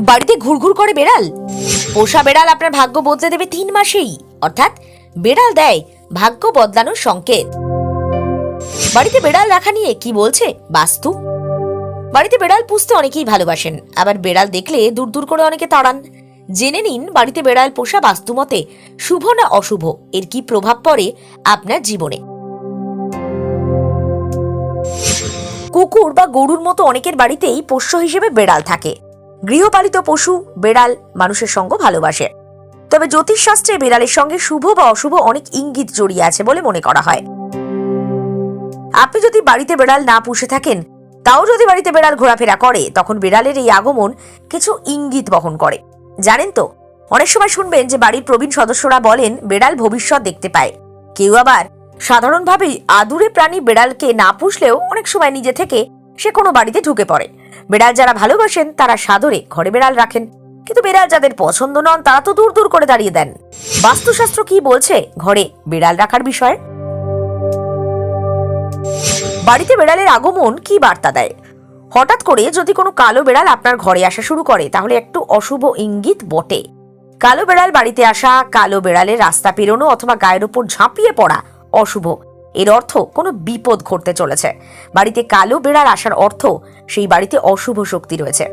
বাড়িতে ঘুরঘুর করে বেড়াল। পোষা বেড়াল আপনার ভাগ্য বদলে দেবে তিন মাসেই। অর্থাৎ বেড়াল দেয় ভাগ্য বদলানোর সংকেত। বাড়িতে বেড়াল রাখা নিয়ে কি বলছে বাস্তু? বাড়িতে বেড়াল পুষতে অনেকেই ভালোবাসেন। আবার বেড়াল দেখলে দূর দূর করে অনেকে তাড়ান। জেনে নিন বাড়িতে বেড়াল পোষা বাস্তুমতে শুভ না অশুভ? এর কি প্রভাব পড়ে আপনার জীবনে? কুকুর বা গরুর মতো অনেকের বাড়িতেই পোষ্য হিসেবে বেড়াল থাকে। গৃহপালিত পশু, বেড়াল মানুষের সঙ্গ ভালোবাসে। তবে জ্যোতিষশাস্ত্রে বেড়ালের সঙ্গে শুভ বা অশুভ অনেক ইঙ্গিত জড়িয়ে আছে বলে মনে করা হয়। আপনি যদি বাড়িতে বেড়াল না পুষে থাকেন, তাও যদি বাড়িতে বেড়াল ঘোরাফেরা করে, তখন বেড়ালের এই আগমন কিছু ইঙ্গিত বহন করে। জানেন তো, অনেক সময় শুনবেন যে বাড়ির প্রবীণ সদস্যরা বলেন, বেড়াল ভবিষ্যৎ দেখতে পায়। কেউ আবার সাধারণভাবেই আদুরে প্রাণী বেড়ালকে না পুষলেও অনেক সময় নিজে থেকে সে কোনো বাড়িতে ঢুকে পড়ে। বেড়াল যারা ভালোবাসেন, তারা সাদরে ঘরে বেড়াল রাখেন। কিন্তু বেড়াল যাদের পছন্দ নন, তারা তো দূর দূর করে দাঁড়িয়ে দেন। বাস্তুশাস্ত্র কি বলছে ঘরে বেড়াল রাখার বিষয়ে? বাড়িতে বেড়ালের আগমন কি বার্তা দেয়? হঠাৎ করে যদি কোনো কালো বেড়াল আপনার ঘরে আসা শুরু করে, তাহলে একটু অশুভ ইঙ্গিত বটে। কালো বেড়াল বাড়িতে আসা, কালো বেড়ালের রাস্তা পেরোনো অথবা গায়ের উপর ঝাঁপিয়ে পড়া অশুভ। এর অর্থ কোনো বিপদ ঘটতে চলেছে। বাড়িতে কালো বেড়াল আসার অর্থ সেই বাড়িতে অশুভ শক্তি রয়েছে।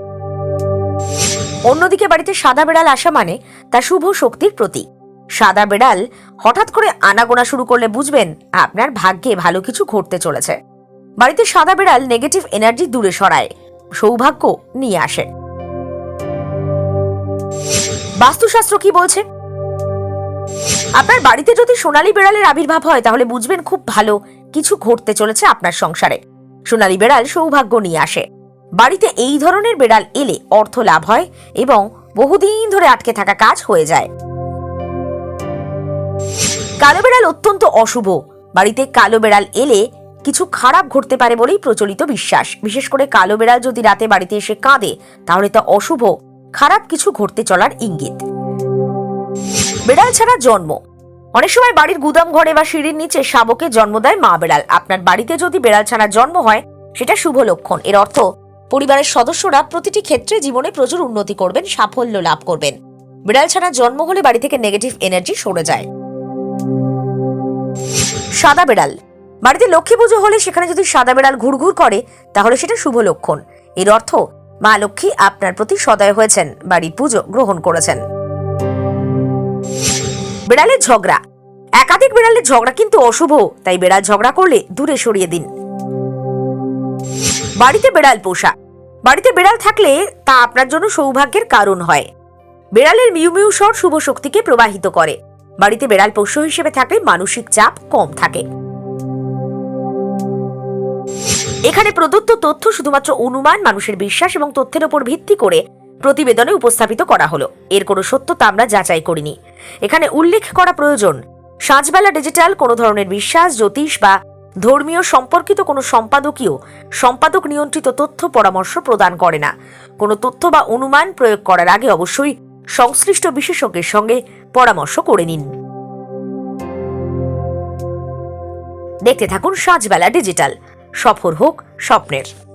অন্যদিকে বাড়িতে সাদা বেড়াল আসা মানে তা শুভ শক্তির প্রতীক। সাদা বেড়াল হঠাৎ করে আনাগোনা শুরু করলে বুঝবেন আপনার ভাগ্যে ভালো কিছু ঘটতে চলেছে। বাড়িতে সাদা বেড়াল নেগেটিভ এনার্জি দূরে সরায়, সৌভাগ্য নিয়ে আসে। বাস্তুশাস্ত্র কি বলছে? আপনার বাড়িতে যদি সোনালী বেড়ালের আবির্ভাব হয়, তাহলে বুঝবেন খুব ভালো। কিছু ঘটতে চলেছে আপনার সংসারে। সোনালী বেড়াল সৌভাগ্য নিয়ে আসে। বাড়িতে এই ধরনের বেড়াল এলে অর্থ লাভ হয় এবং বহুদিন ধরে আটকে থাকা কাজ হয়ে যায়। কালো বেড়াল অত্যন্ত অশুভ। বাড়িতে কালো বেড়াল এলে কিছু খারাপ ঘটতে পারে বলেই প্রচলিত বিশ্বাস। বিশেষ করে কালো বেড়াল যদি রাতে বাড়িতে এসে কাঁদে, তাহলে তা অশুভ। খারাপ কিছু ঘটতে চলার ইঙ্গিত। বেড়াল ছাড়া জন্ম। অনেক সময় বাড়ির গুদাম ঘরে বা সিঁড়ির নিচে শাবকে জন্ম দেয় মা বেড়াল। আপনার বাড়িতে যদি বেড়াল ছাড়া জন্ম হয়, সেটা শুভ লক্ষণ। এর অর্থ, পরিবারের সদস্যরা প্রতিটি ক্ষেত্রে জীবনে প্রচুর উন্নতি করবেন, সাফল্য লাভ করবেন। বিড়াল ছাড়া জন্ম হলে বাড়ি থেকে নেগেটিভ এনার্জি সরে যায়। সাদা বেড়াল। বাড়িতে লক্ষ্মী পুজো হলে সেখানে যদি সাদা বেড়াল ঘুরঘুর করে, তাহলে সেটা শুভ লক্ষণ। এর অর্থ, মা লক্ষ্মী আপনার প্রতি সদয় হয়েছেন, বাড়ির পুজো গ্রহণ করেছেন। বেড়ালের ঝগড়া। একাধিক বেড়ালের ঝগড়া কিন্তু অশুভ, তাই বেড়াল ঝগড়া করলে দূরে সরিয়ে দিন। বাড়িতে বেড়াল পোষা। বাড়িতে বেড়াল থাকলে তা আপনার জন্য সৌভাগ্যের কারণ হয়। বেড়ালের মিউ মিউ স্বর শুভ শক্তিকে প্রবাহিত করে। বাড়িতে বেড়াল পোষ্য হিসেবে থাকলে মানসিক চাপ কম থাকে। এখানে প্রদত্ত তথ্য শুধুমাত্র অনুমান, মানুষের বিশ্বাস এবং তথ্যের উপর ভিত্তি করে প্রতিবেদনে উপস্থাপিত করা হলো। এর কোনো সত্যতা আমরা যাচাই করিনি। এখানে উল্লেখ করা প্রয়োজন সাঁঝবেলা ডিজিটাল কোনো ধরনের বিশ্বাস, জ্যোতিষ বা ধর্মীয় সম্পর্কিত কোনো সম্পাদকীয়, সম্পাদক নিয়ন্ত্রিত তথ্য পরামর্শ প্রদান করে না। কোনো তথ্য বা অনুমান প্রয়োগ করার আগে অবশ্যই সংশ্লিষ্ট বিশেষজ্ঞের সঙ্গে পরামর্শ করে নিন। দেখতে থাকুন সাঁঝবেলা ডিজিটাল। সফর হোক স্বপ্নের।